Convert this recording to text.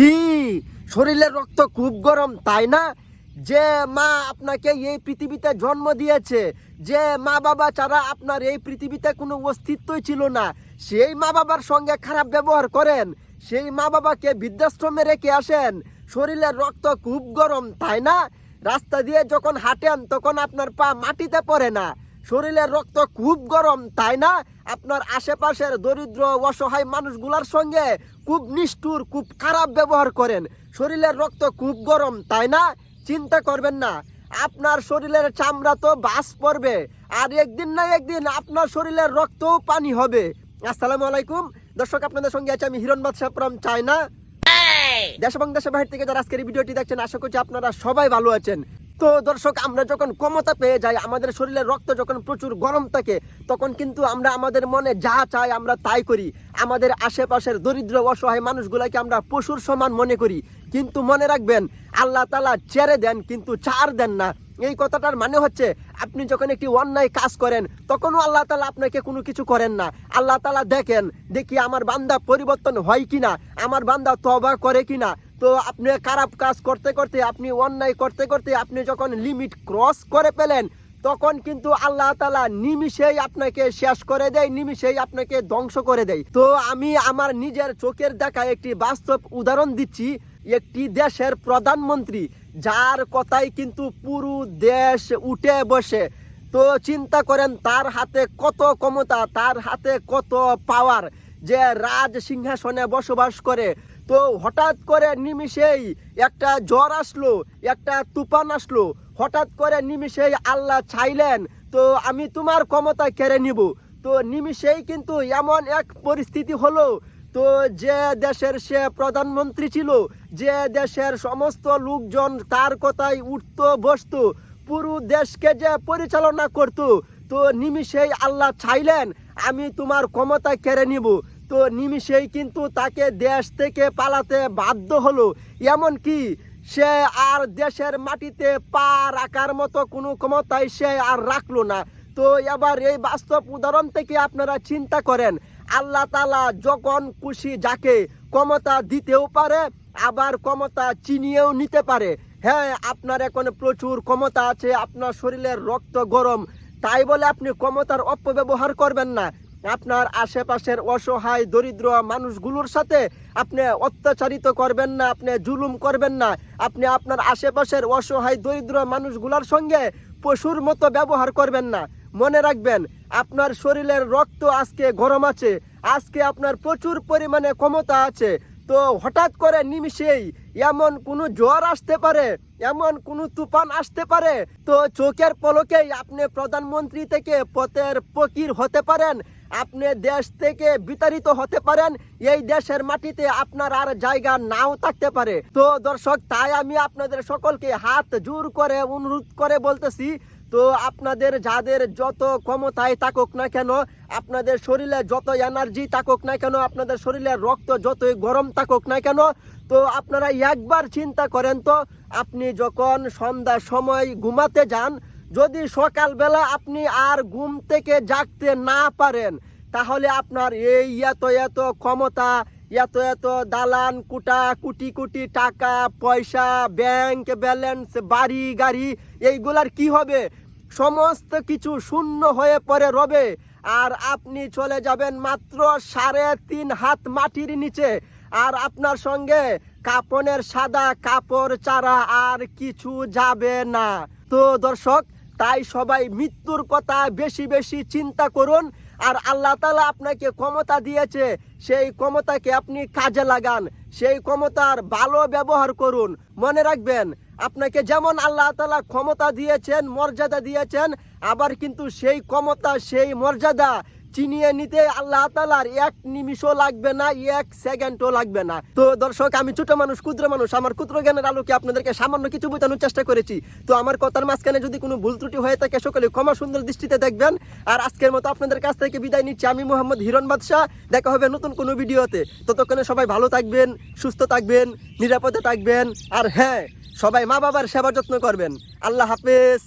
কি? শরীরের রক্ত খুব গরম, তাই না? যে মা আপনাকে এই পৃথিবীতে জন্ম দিয়েছে, যে মা বাবা ছাড়া আপনার এই পৃথিবীতে কোনো অস্তিত্বই ছিল না। সেই মা বাবার সঙ্গে খারাপ ব্যবহার করেন, সেই মা বাবাকে বৃদ্ধাশ্রমে রেখে আসেন। শরীরের রক্ত খুব গরম, তাই না? রাস্তা দিয়ে যখন হাঁটেন, তখন আপনার পা মাটিতে পড়ে না। শরীরের রক্ত খুব গরম তাই না? আপনার আশেপাশের দরিদ্র অসহায় মানুষগুলোর সঙ্গে খুব নিষ্ঠুর খুব খারাপ ব্যবহার করেন। শরীরের রক্ত খুব গরম তাই না? চিন্তা করবেন না। আপনার শরীরের চামড়া তো বাস পড়বে আর একদিন না একদিন আপনার শরীরের রক্তও পানি হবে। আসসালামু আলাইকুম। দর্শক আপনাদের সঙ্গে আছে আমি হিরণ বাদশাহ from চায়না দেশ এবং দেশের বাহির থেকে যারা আজকের এই ভিডিওটি দেখছেন আশা করছি আপনারা সবাই ভালো আছেন। তো দর্শক, আমরা যখন ক্ষমতা পেয়ে যাই, আমাদের শরীরের রক্ত যখন প্রচুর গরম থাকে, তখন কিন্তু আমরা আমাদের মনে যা চাই আমরা তাই করি। আমাদের আশেপাশের দরিদ্র, অসহায় মানুষগুলাকে আমরা পশুর সমান মনে করি। কিন্তু মনে রাখবেন, আল্লাহ তালা ছেড়ে দেন, কিন্তু ছাড় দেন না। এই কথাটার মানে হচ্ছে, আপনি যখন একটি অন্যায় কাজ করেন, তখনও আল্লাহ তালা আপনাকে কোনো কিছু করেন না। আল্লাহ তালা দেখেন, দেখি আমার বান্দা পরিবর্তন হয় কিনা, আমার বান্দা তবা করে কিনা। তো আপনি খারাপ কাজ করতে করতে, আপনি অন্যায় করতে করতে আপনি যখন লিমিট ক্রস করে পেলেন তখন কিন্তু আল্লাহ তালা নিমিষেই আপনাকে শেষ করে দেয়, নিমিষেই আপনাকে ধ্বংস করে দেয়। তো আমি আমার নিজের চোখের দেখা একটি বাস্তব উদাহরণ দিচ্ছি, একটি দেশের প্রধানমন্ত্রী, যার কথাই কিন্তু পুরো দেশ উঠে বসে। তো চিন্তা করেন, তার হাতে কত ক্ষমতা, তার হাতে কত পাওয়ার যে রাজ সিংহাসনে বসবাস করে। তো হঠাৎ করে নিমিষেই একটা জ্বর আসলো, একটা তুফান আসলো। হঠাৎ করে নিমিষেই আল্লাহ চাইলেন, তো আমি তোমার ক্ষমতা কেড়ে নিব। তো নিমিষেই কিন্তু এমন এক পরিস্থিতি হলো, তো যে দেশের সে প্রধানমন্ত্রী ছিল, যে দেশের সমস্ত লোকজন তার কথাই উঠতো, বসতো, পুরো দেশকে যে পরিচালনা করতো, তো নিমিষেই আল্লাহ চাইলেন, আমি তোমার ক্ষমতা কেড়ে নিব। তো নিমিষেই কিন্তু তাকে দেশ থেকে পালাতে বাধ্য হলো। এমন কি সে আর দেশের মাটিতে পা রাখার মতো কোনো ক্ষমতাই সে আর রাখল না। তো এবার এই বাস্তব উদাহরণ থেকে আপনারা চিন্তা করেন, আল্লাহ তালা যখন খুশি যাকে ক্ষমতা দিতেও পারে, আবার ক্ষমতা চিনিয়েও নিতে পারে। হ্যাঁ আপনার এখন প্রচুর ক্ষমতা আছে, আপনার শরীরের রক্ত গরম। তাই বলে আপনি ক্ষমতার অপব্যবহার করবেন না। আপনার আশেপাশের অসহায়, দরিদ্র মানুষগুলোর সাথে আপনি অত্যাচারিত করবেন না, আপনি জুলুম করবেন না। আপনি আপনার আশেপাশের অসহায়, দরিদ্র মানুষগুলোর সঙ্গে পশুর মতো ব্যবহার করবেন না। মনে রাখবেন, আপনার শরীরের রক্ত আজকে গরম আছে, আজকে আপনার প্রচুর পরিমাণে ক্ষমতা আছে। তো হঠাৎ করে নিমিষেই এমন কোনো জ্বর আসতে পারে, এমন কোনো তুফান আসতে পারে, তো চোখের পলকেই আপনি প্রধানমন্ত্রী থেকে পথের ফকির হতে পারেন। আপনি দেশ থেকে বিতাড়িত হতে পারেন, এই দেশের মাটিতে আপনার আর জায়গা নাও থাকতে পারে। তো দর্শক, তাই আমি আপনাদের সকলকে হাত জোর করে অনুরোধ করে বলতেছি, তো আপনাদের যাদের যত ক্ষমতায় থাকুক না কেন, আপনাদের শরীরে যত এনার্জি থাকুক না কেন, আপনাদের শরীরে রক্ত যতই গরম থাকুক না কেন, তো আপনারা একবার চিন্তা করেন তো, আপনি যখন সন্ধ্যার সময় ঘুমাতে যান যদি সকালবেলা আপনি আর ঘুম থেকে জাগতে না পারেন, তাহলে আপনার এই এত এত ক্ষমতা, এত এত দালান, কুটা, কুটি কুটি টাকা, পয়সা, ব্যাংক ব্যালেন্স, বাড়ি, গাড়ি, এইগুলার কি হবে? সমস্ত কিছু শূন্য হয়ে পড়ে রবে। আর আপনি চলে যাবেন মাত্র সাড়ে তিন হাত মাটির নিচে। আর আপনার সঙ্গে কাপনের সাদা কাপড়, চারা আর কিছু যাবে না। তো দর্শক তাই সবাই মৃত্যুর কথা বেশি বেশি চিন্তা করুন। আর আল্লাহ তালা আপনাকে ক্ষমতা দিয়েছে, সেই ক্ষমতাকে আপনি কাজে লাগান, সেই ক্ষমতার ভালো ব্যবহার করুন। মনে রাখবেন, আপনাকে যেমন আল্লাহ তালা ক্ষমতা দিয়েছেন, মর্যাদা দিয়েছেন, আবার কিন্তু সেই ক্ষমতা, সেই মর্যাদা চিনিয়ে নিতে আল্লাহ তালার এক নিমিষও লাগবে না, এক সেকেন্ডও লাগবে না। তো দর্শক, আমি ছোট মানুষ, ক্ষুদ্র মানুষ, আমার ক্ষুদ্র জ্ঞানের আলোকে আপনাদেরকে সামান্য কিছু বোঝানোর চেষ্টা করেছি। তো আমার কথার মাঝখানে যদি কোনো ভুল ত্রুটি হয়ে থাকে, সকলে ক্ষমা সুন্দর দৃষ্টিতে দেখবেন। আর আজকের মতো আপনাদের কাছ থেকে বিদায় নিচ্ছি। আমি মোহাম্মদ হিরণ বাদশাহ। দেখা হবে নতুন কোনো ভিডিওতে। ততক্ষণে সবাই ভালো থাকবেন, সুস্থ থাকবেন, নিরাপদে থাকবেন। আর হ্যাঁ সবাই মা বাবার সেবা যত্ন করবেন। আল্লাহ হাফেজ।